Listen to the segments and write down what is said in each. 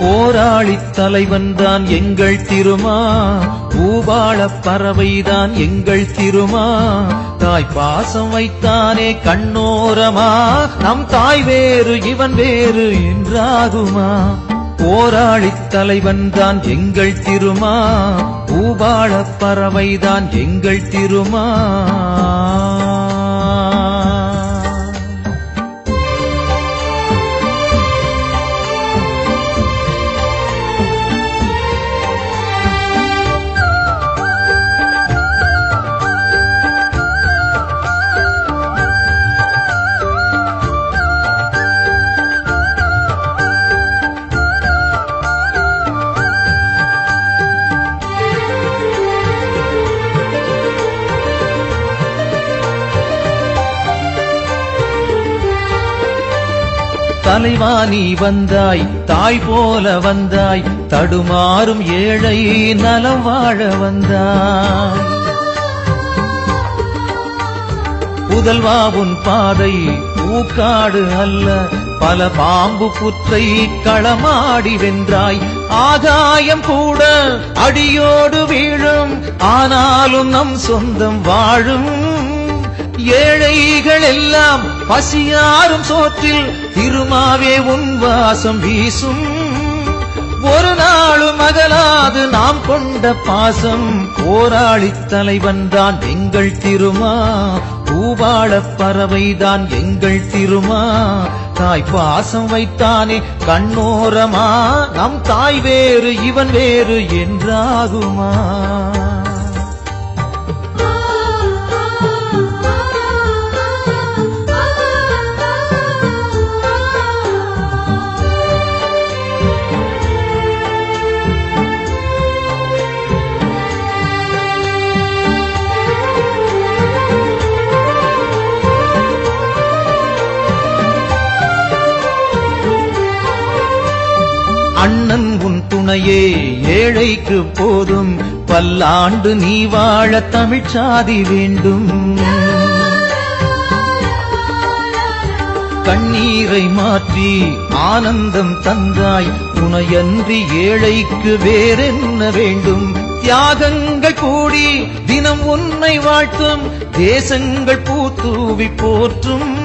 போராளி தலைவன் தான் எங்கள் திருமா. பூபாள பறவைதான் எங்கள் திருமா. தாய் பாசம் வைத்தானே கண்ணோரமா. நம் தாய் வேறு இவன் வேறு என்றாகுமா. போராளி தலைவன் தான் எங்கள் திருமா. பூபாள பறவைதான் எங்கள் திருமா. தலைவா நீ வந்தாய் தாய் போல வந்தாய் தடுமாறும் ஏழை நலம் வாழ வந்தாய். புதல்வா உன் பாதை பூக்காடு அல்ல பல பாம்பு புற்றை களமாடி வென்றாய். ஆகாயம் கூட அடியோடு வீழும் ஆனாலும் நம் சொந்தம் வாழும் ஏழைகள் எல்லாம் பசியாரும் சோற்றில் திருமாவே உன் வாசம் வீசும். ஒரு நாளும் அகலாது நாம் கொண்ட பாசம் போராளி தலைவன் தான் எங்கள் திருமா. பூவாள பறவைதான் எங்கள் திருமா. தாய் பாசம் வைத்தானே கண்ணோரமா. நம் தாய் வேறு இவன் வேறு என்றாகுமா? அண்ணன் உன் துணையே ஏழைக்கு போதும். பல்லாண்டு நீ வாழ தமிழ்ச்சாதி வேண்டும். கண்ணீரை மாற்றி ஆனந்தம் தந்தாய். துணையன்றி ஏழைக்கு வேறென்ன வேண்டும்? தியாகங்கள் கூடி தினம் உன்னை வாழ்த்தும். தேசங்கள் பூத்தூவி போற்றும்.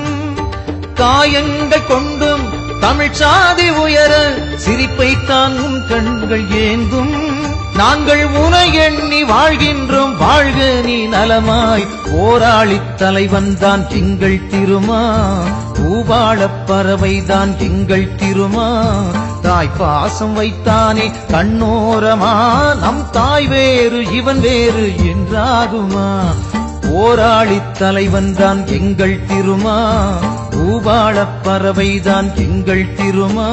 காயங்கள் கொண்டும் தமிழ் சாதி உயர சிரிப்பைத்தான் உன் கண்கள் ஏந்தும் நாங்கள் உனை எண்ணி வாழ்கின்றோம் வாழ்க நீ நலமாய். போராளி தலைவன் தான் திங்கள் திருமா. பூபாள பறவைதான் திங்கள் திருமா. தாய் பாசம் வைத்தானே கண்ணோரமா. நம் தாய் வேறு இவன் வேறு என்றாகுமா. போராளி தலைவன் தான் எங்கள் திருமா. பூபாள பறவைதான் எங்கள் திருமா